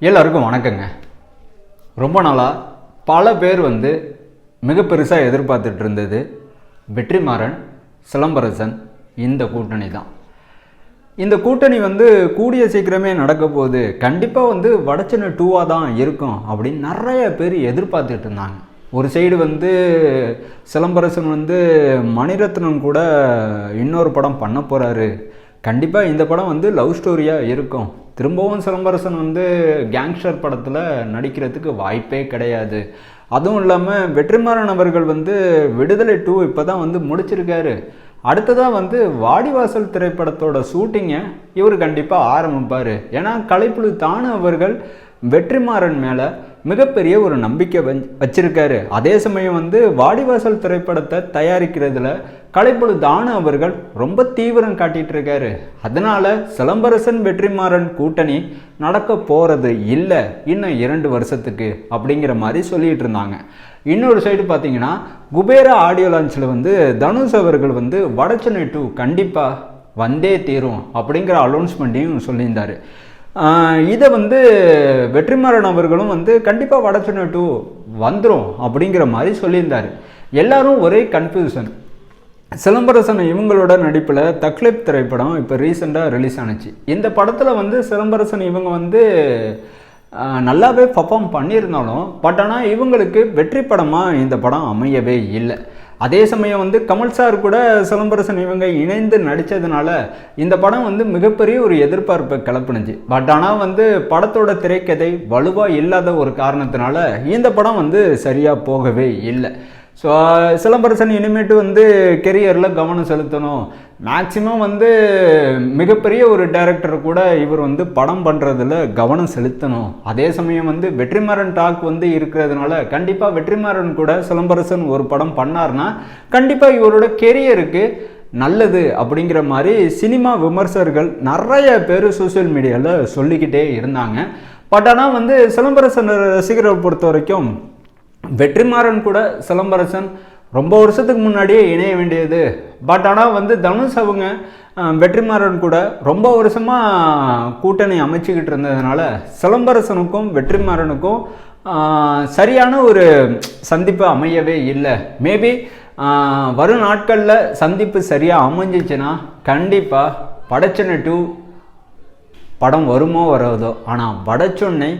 எல்லாருக்கும் வணக்கங்க. ரொம்ப நாளாக பல பேர் வந்து மிக பெருசாக எதிர்பார்த்துட்டு இருந்தது வெற்றிமாறன் சிலம்பரசன் இந்த கூட்டணி தான். இந்த கூட்டணி வந்து கூடிய சீக்கிரமே நடக்க போகுது. கண்டிப்பாக வந்து வடச்சென்னை டூவாக தான் இருக்கும் அப்படின்னு நிறைய பேர் எதிர்பார்த்துட்டு இருந்தாங்க. ஒரு சைடு வந்து சிலம்பரசன் வந்து மணிரத்னம் கூட இன்னொரு படம் பண்ண போகிறாரு கண்டிப்பாக இந்த படம் வந்து லவ் ஸ்டோரியாக இருக்கும். திரும்பவும் சிலம்பரசன் வந்து கேங்ஸ்டர் படத்தில் நடிக்கிறதுக்கு வாய்ப்பே கிடையாது. அதுவும் இல்லாமல் வெற்றிமாறன் அவர்கள் வந்து விடுதலை டூ இப்போ தான் வந்து முடிச்சிருக்காரு. அடுத்ததாக வந்து வாடிவாசல் திரைப்படத்தோட ஷூட்டிங்கை இவர் கண்டிப்பாக ஆரம்பிப்பார். ஏன்னா கலைப்புழு தானு அவர்கள் வெற்றிமாறன் மேலே மிகப்பெரிய ஒரு நம்பிக்கை வச்சிருக்காரு. அதே சமயம் வந்து வாடிவாசல் திரைப்படத்தை தயாரிக்கிறதுல கலைப்பொழு தானு அவர்கள் ரொம்ப தீவிரம் காட்டிட்டு இருக்காரு அதனால சிலம்பரசன் வெற்றிமாறன் கூட்டணி நடக்க போறது இல்லை இன்னும் இரண்டு வருஷத்துக்கு அப்படிங்கிற மாதிரி சொல்லிட்டு இருந்தாங்க இன்னொரு சைடு பார்த்தீங்கன்னா குபேரா ஆடியோ லான்ச்சில் வந்து தனுஷ் அவர்கள் வந்து வடச்சென்னை டூ கண்டிப்பாக வந்தே தீரும் அப்படிங்கிற அனௌன்ஸ்மெண்ட்டையும் சொல்லியிருந்தார். இதை வந்து வெற்றிமாறன் அவர்களும் வந்து கண்டிப்பாக வடச்சென்னை டூ வந்துடும் அப்படிங்கிற மாதிரி சொல்லியிருந்தார். எல்லாரும் ஒரே கன்ஃபியூஷன் சிலம்பரசன் இவங்களோட நடிப்பில் தக்லிப் திரைப்படம் இப்போ ரீசெண்டாக ரிலீஸ் ஆனுச்சு. இந்த படத்தில் வந்து சிலம்பரசன் இவங்க வந்து நல்லாவே பர்ஃபார்ம் பண்ணியிருந்தாலும் பட் ஆனால் இவங்களுக்கு வெற்றி படமாக இந்த படம் அமையவே இல்லை. அதே சமயம் வந்து கமல் சார் கூட சிலம்பரசன் இவங்க இணைந்து நடித்ததுனால இந்த படம் வந்து மிகப்பெரிய ஒரு எதிர்பார்ப்பை கிளப்புனுச்சு. பட் ஆனால் வந்து படத்தோட திரைக்கதை வலுவாக இல்லாத ஒரு காரணத்தினால இந்த படம் வந்து சரியாக போகவே இல்லை. ஸோ சிலம்பரசன் இனிமேட்டு வந்து கெரியரில் கவனம் செலுத்தணும். மேக்சிமம் வந்து மிகப்பெரிய ஒரு டைரக்டர் கூட இவர் வந்து படம் பண்ணுறதுல கவனம் செலுத்தணும். அதே சமயம் வந்து வெற்றிமாறன் டாக் வந்து இருக்கிறதுனால கண்டிப்பாக வெற்றிமாறன் கூட சிலம்பரசன் ஒரு படம் பண்ணார்னா கண்டிப்பாக இவரோட கெரியருக்கு நல்லது அப்படிங்கிற மாதிரி சினிமா விமர்சகர்கள் நிறைய பேர் சோஷியல் மீடியாவில் சொல்லிக்கிட்டே இருந்தாங்க. பட் ஆனால் வந்து சிலம்பரசன் ரசிகரை பொறுத்த வரைக்கும் வெற்றிமாறன் கூட சிலம்பரசன் ரொம்ப வருஷத்துக்கு முன்னாடியே இணைய வேண்டியது. பட் ஆனால் வந்து தனுஷ் அவங்க வெற்றிமாறன் கூட ரொம்ப வருஷமாக கூட்டணி அமைச்சுக்கிட்டு இருந்ததுனால சிலம்பரசனுக்கும் வெற்றிமாறனுக்கும் சரியான ஒரு சந்திப்பு அமையவே இல்லை. மேபி வரும் நாட்களில் சந்திப்பு சரியாக அமைஞ்சிச்சுன்னா கண்டிப்பாக படச்சனை டூ படம் வருமோ வராதோ. ஆனால் வடச்சொன்னை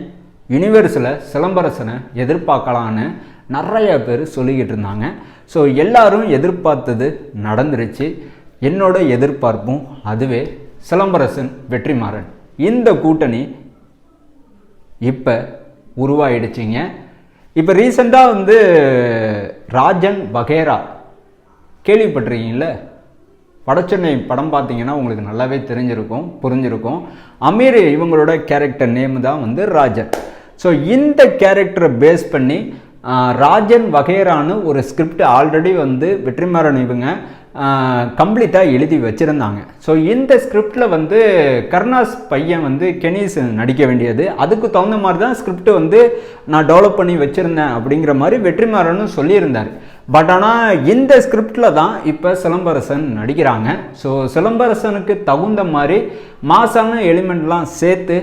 யூனிவர்ஸில் சிலம்பரசனை எதிர்பார்க்கலான்னு நிறைய பேர் சொல்லிக்கிட்டு இருந்தாங்க. ஸோ எல்லாரும் எதிர்பார்த்தது நடந்துருச்சு. என்னோட எதிர்பார்ப்பும் அதுவே சிலம்பரசன் வெற்றிமாறன். இந்த கூட்டணி இப்போ உருவாயிடுச்சிங்க. இப்போ ரீசெண்டாக வந்து ராஜன் வகேரா கேள்விப்பட்டிருக்கீங்கள வடச்சென்னை படம் பார்த்தீங்கன்னா உங்களுக்கு நல்லாவே தெரிஞ்சிருக்கும் புரிஞ்சிருக்கும். அமீர் இவங்களோட கேரக்டர் நேம் தான் வந்து ராஜன். ஸோ இந்த கேரக்டரை பேஸ் பண்ணி ராஜன் வகேரான்னு ஒரு ஸ்கிரிப்ட் ஆல்ரெடி வந்து வெற்றிமாறன் இவங்க கம்ப்ளீட்டாக எழுதி வச்சுருந்தாங்க. ஸோ இந்த ஸ்கிரிப்டில் வந்து கருணாஸ் பையன் வந்து கெனிஸ் நடிக்க வேண்டியது. அதுக்கு தகுந்த மாதிரி தான் ஸ்கிரிப்ட் வந்து நான் டெவலப் பண்ணி வச்சுருந்தேன் அப்படிங்கிற மாதிரி வெற்றிமாறனும் சொல்லியிருந்தார். பட் ஆனால் இந்த ஸ்கிரிப்டில் தான் இப்போ சிலம்பரசன் நடிக்கிறாங்க. ஸோ சிலம்பரசனுக்கு தகுந்த மாதிரி மாசான எலிமெண்ட்லாம் சேர்த்து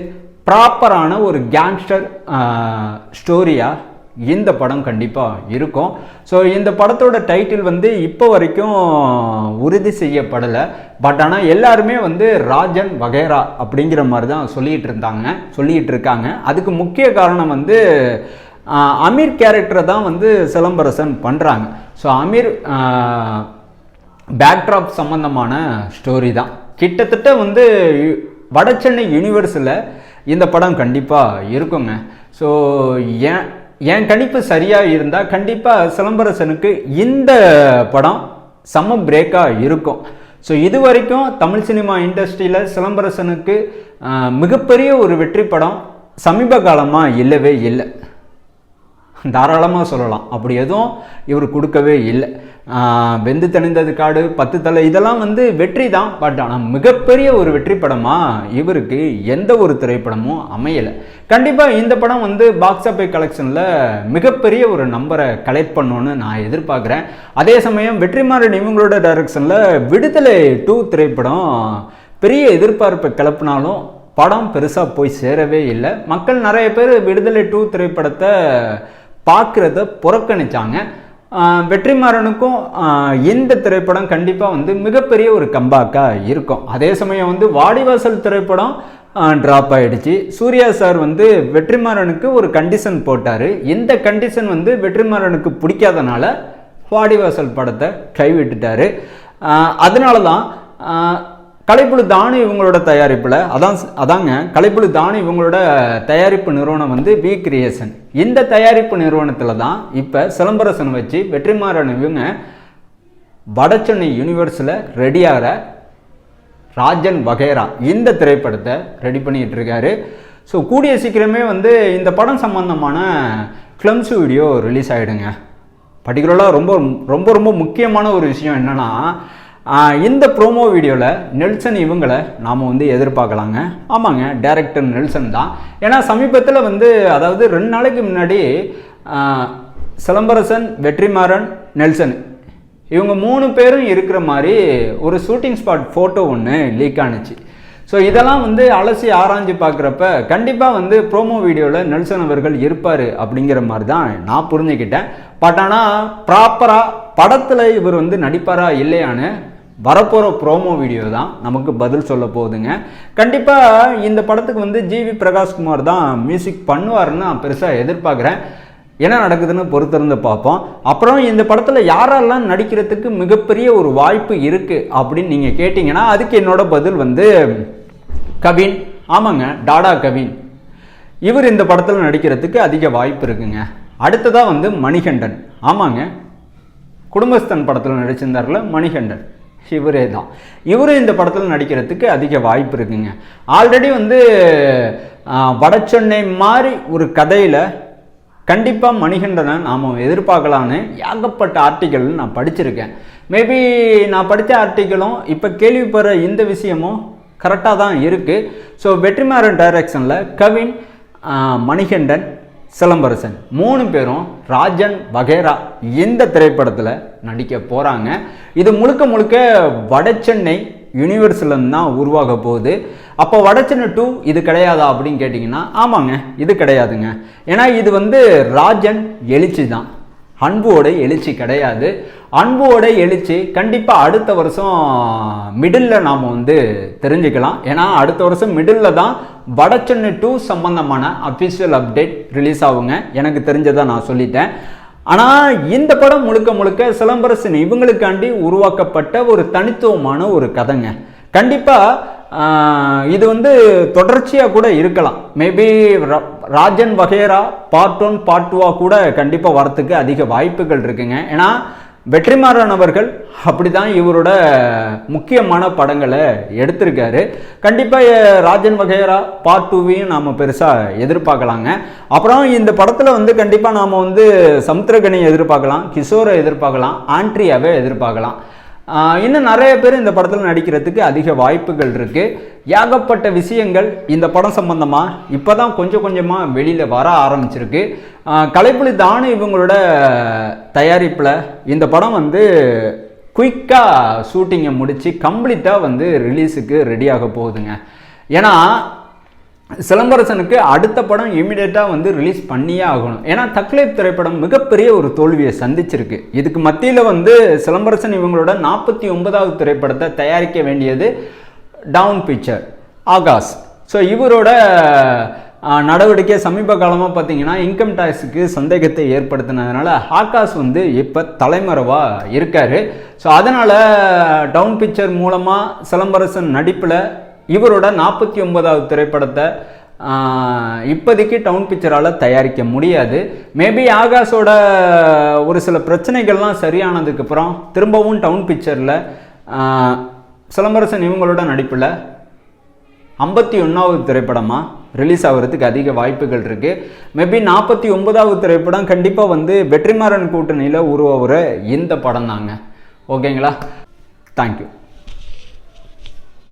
ப்ராப்பரான ஒரு கேங்ஸ்டர் ஸ்டோரியாக இந்த படம் கண்டிப்பாக இருக்கும். ஸோ இந்த படத்தோட டைட்டில் வந்து இப்போ வரைக்கும் உறுதி செய்யப்படலை. பட் ஆனால் எல்லாருமே வந்து ராஜன் வகைரா அப்படிங்கிற மாதிரி தான் சொல்லிகிட்டு இருந்தாங்க சொல்லிகிட்டு இருக்காங்க. அதுக்கு முக்கிய காரணம் வந்து அமீர் கேரக்டரை தான் வந்து சிலம்பரசன் பண்ணுறாங்க ஸோ அமீர் பேக்ட்ராப் சம்மந்தமான ஸ்டோரி தான். கிட்டத்தட்ட வந்து வட வடசென்னை யூனிவர்ஸில் இந்த படம் கண்டிப்பாக இருக்குங்க. ஸோ ஏன் என் கணிப்பு சரியாக இருந்தால் கண்டிப்பாக சிலம்பரசனுக்கு இந்த படம் சம பிரேக்காக இருக்கும். ஸோ இது வரைக்கும் தமிழ் சினிமா இண்டஸ்ட்ரியில் சிலம்பரசனுக்கு மிகப்பெரிய ஒரு வெற்றி படம் சமீப காலமாக இல்லவே இல்லை. தாராளமாக சொல்லலாம். அப்படி எதுவும் இவர் கொடுக்கவே இல்லை. வெந்து தணிந்தது காடு பத்து தலை இதெல்லாம் வந்து வெற்றி தான். பட் ஆனால் மிகப்பெரிய ஒரு வெற்றி படமாக இவருக்கு எந்த ஒரு திரைப்படமும் அமையலை. கண்டிப்பாக இந்த படம் வந்து பாக்ஸ் ஆஃபை கலெக்ஷனில் மிகப்பெரிய ஒரு நம்பரை கலெக்ட் பண்ணணும்னு நான் எதிர்பார்க்குறேன். அதே சமயம் வெற்றிமாறன் இவங்களோட டைரக்ஷனில் விடுதலை டூ திரைப்படம் பெரிய எதிர்பார்ப்பை கிளப்பினாலும் படம் பெருசாக போய் சேரவே இல்லை. மக்கள் நிறைய பேர் விடுதலை டூ திரைப்படத்தை பார்க்குறத புறக்கணிச்சாங்க. வெற்றிமாறனுக்கும் இந்த திரைப்படம் கண்டிப்பாக வந்து மிகப்பெரிய ஒரு கம்பாக்காக இருக்கும். அதே சமயம் வந்து வாடிவாசல் திரைப்படம் ட்ராப் ஆகிடுச்சு சூர்யா சார் வந்து வெற்றிமாறனுக்கு ஒரு கண்டிஷன் போட்டார். இந்த கண்டிஷன் வந்து வெற்றிமாறனுக்கு பிடிக்காதனால வாடிவாசல் படத்தை கைவிட்டுட்டார். அதனால தான் கலைப்புழு தானு இவங்களோட தயாரிப்பில் அதான் அதாங்க கலைப்புழு தானு இவங்களோட தயாரிப்பு நிறுவனம் வந்து வி கிரியேஷன் இந்த தயாரிப்பு நிறுவனத்தில் தான் இப்போ சிலம்பரசன் வச்சு வெற்றிமாறன் இவங்க வடச்சென்னை யூனிவர்ஸில் ரெடியாகிற ராஜன் வகைரா இந்த திரைப்படத்தை ரெடி பண்ணிட்டு இருக்காரு ஸோ கூடிய சீக்கிரமே வந்து இந்த படம் சம்பந்தமான கிளம்ஸ் வீடியோ ரிலீஸ் ஆகிடுங்க பர்டிகுலராக ரொம்ப ரொம்ப ரொம்ப முக்கியமான ஒரு விஷயம் என்னென்னா இந்த ப்ரோமோ வீடியோவில் நெல்சன் இவங்களை நாம் வந்து எதிர்பார்க்கலாங்க. ஆமாங்க டேரக்டர் நெல்சன் தான். ஏன்னா சமீபத்தில் வந்து அதாவது ரெண்டு நாளைக்கு முன்னாடி சிலம்பரசன் வெற்றிமாறன் நெல்சன் இவங்க மூணு பேரும் இருக்கிற மாதிரி ஒரு ஷூட்டிங் ஸ்பாட் ஃபோட்டோ ஒன்று லீக் ஆனுச்சு. ஸோ இதெல்லாம் வந்து அலசி ஆராய்ஞ்சு பார்க்குறப்ப கண்டிப்பாக வந்து ப்ரோமோ வீடியோவில் நெல்சன் அவர்கள் இருப்பார் அப்படிங்கிற மாதிரி தான் நான் புரிஞ்சுக்கிட்டேன். பட் ஆனால் ப்ராப்பராக படத்தில் இவர் வந்து நடிப்பாரா இல்லையான்னு வரப்போகிற ப்ரோமோ வீடியோ தான் நமக்கு பதில் சொல்ல போகுதுங்க. கண்டிப்பாக இந்த படத்துக்கு வந்து ஜிவி பிரகாஷ்குமார் தான் மியூசிக் பண்ணுவாருன்னு நான் பெருசாக எதிர்பார்க்குறேன். என்ன நடக்குதுன்னு பொறுத்திருந்து பார்ப்போம். அப்புறம் இந்த படத்தில் யாரெல்லாம் நடிக்கிறதுக்கு மிகப்பெரிய ஒரு வாய்ப்பு இருக்குது அப்படின்னு நீங்கள் கேட்டிங்கன்னா அதுக்கு என்னோட பதில் வந்து கவின். ஆமாங்க டாடா கவின். இவர் இந்த படத்தில் நடிக்கிறதுக்கு அதிக வாய்ப்பு இருக்குங்க. அடுத்ததாக வந்து மணிகண்டன். ஆமாங்க குடும்பஸ்தன் படத்தில் நடிச்சிருந்தார்ல மணிகண்டன். இவரே தான். இவரும் இந்த படத்தில் நடிக்கிறதுக்கு அதிக வாய்ப்பு இருக்குங்க. ஆல்ரெடி வந்து வடச்சென்னை மாதிரி ஒரு கதையில் கண்டிப்பாக மணிகண்டனை நாம் எதிர்பார்க்கலான்னு ஏகப்பட்ட ஆர்டிக்கல் நான் படிச்சிருக்கேன். மேபி நான் படித்த ஆர்டிக்கலும் இப்போ கேள்விப்படுற இந்த விஷயமும் கரெக்டாக தான் இருக்குது ஸோ வெற்றிமாறன் டைரக்ஷனில் கவின் மணிகண்டன் சிலம்பரசன். மூணு பேரும் ராஜன் வகேரா இந்த திரைப்படத்தில் நடிக்க போகிறாங்க இது முழுக்க முழுக்க வடசென்னை யூனிவர்ஸ்லேருந்து தான் உருவாக போகுது. அப்போ வடச்சென்னை டூ இது கிடையாதா அப்படின்னு கேட்டிங்கன்னா ஆமாங்க இது கிடையாதுங்க. ஏன்னா இது வந்து ராஜன் எழுச்சி தான். அன்போட எழுச்சி கிடையாது. அன்போட எழுச்சி கண்டிப்பாக அடுத்த வருஷம் மிடில் நாம் வந்து தெரிஞ்சுக்கலாம். ஏன்னா அடுத்த வருஷம் மிடில் தான் வடசென்னை டூ சம்பந்தமான அஃபிஷியல் அப்டேட் ரிலீஸ் ஆகுங்க. எனக்கு தெரிஞ்சதை நான் சொல்லிட்டேன். ஆனால் இந்த படம் முழுக்க முழுக்க சிலம்பரசன் இவங்களுக்காண்டி உருவாக்கப்பட்ட ஒரு தனித்துவமான ஒரு கதைங்க. கண்டிப்பாக இது வந்து தொடர்ச்சியாக கூட இருக்கலாம். Maybe Rajan Vagaiyara part one part டூவாக கூட கண்டிப்பாக வரத்துக்கு அதிக வாய்ப்புகள் இருக்குங்க. ஏன்னா வெற்றிமாறன் அவர்கள் அப்படிதான் இவரோட முக்கியமான படங்களை எடுத்திருக்காரு. கண்டிப்பாக ராஜன் வகைரா பார்ட் டூவையும் நாம் பெருசாக எதிர்பார்க்கலாங்க. அப்புறம் இந்த படத்தில் வந்து கண்டிப்பாக நாம் வந்து சமுத்திரகனியை எதிர்பார்க்கலாம் கிஷோரை எதிர்பார்க்கலாம் ஆண்ட்ரியாவை எதிர்பார்க்கலாம். இன்னும் நிறைய பேர் இந்த படத்தில் நடிக்கிறதுக்கு அதிக வாய்ப்புகள் இருக்குது ஏகப்பட்ட விஷயங்கள் இந்த படம் சம்பந்தமாக இப்போ தான் கொஞ்சம் கொஞ்சமாக வெளியில் வர ஆரம்பிச்சிருக்கு. கலைப்புலி தானு இவங்களோட தயாரிப்பில் இந்த படம் வந்து குயிக்காக ஷூட்டிங்கை முடித்து கம்ப்ளீட்டாக வந்து ரிலீஸுக்கு ரெடியாக போகுதுங்க. ஏன்னா சிலம்பரசனுக்கு அடுத்த படம் இமீடியட்டாக வந்து ரிலீஸ் பண்ணியே ஆகணும். ஏன்னா தக்லைப் திரைப்படம் மிகப்பெரிய ஒரு தோல்வியை சந்திச்சிருக்கு. இதுக்கு மத்தியில் வந்து சிலம்பரசன் இவங்களோட நாற்பத்தி ஒன்பதாவது திரைப்படத்தை தயாரிக்க வேண்டியது டவுன் பிக்சர் ஆகாஷ். ஸோ இவரோட நடவடிக்கை சமீப காலமாக பார்த்தீங்கன்னா இன்கம் டேக்ஸுக்கு சந்தேகத்தை ஏற்படுத்தினதுனால ஆகாஷ் வந்து இப்போ தலைமறைவாக இருக்கார். ஸோ அதனால் டவுன் பிக்சர் மூலமாக சிலம்பரசன் நடிப்பில் இவரோட நாற்பத்தி ஒன்பதாவது திரைப்படத்தை இப்போதைக்கு டவுன் பிக்சரால் தயாரிக்க முடியாது. மேபி ஆகாஷோட ஒரு சில பிரச்சனைகள்லாம் சரியானதுக்கப்புறம் திரும்பவும் டவுன் பிக்சரில் சிலம்பரசன் இவங்களோட நடிப்பில் ஐம்பத்தி ஒன்றாவது திரைப்படமாக ரிலீஸ் ஆகிறதுக்கு அதிக வாய்ப்புகள் இருக்குது மேபி நாற்பத்தி ஒன்பதாவது திரைப்படம் கண்டிப்பாக வந்து வெற்றிமாறன் கூட்டணியில் உருவாகிற இந்த படம் தாங்க ஓகேங்களா தேங்க்யூ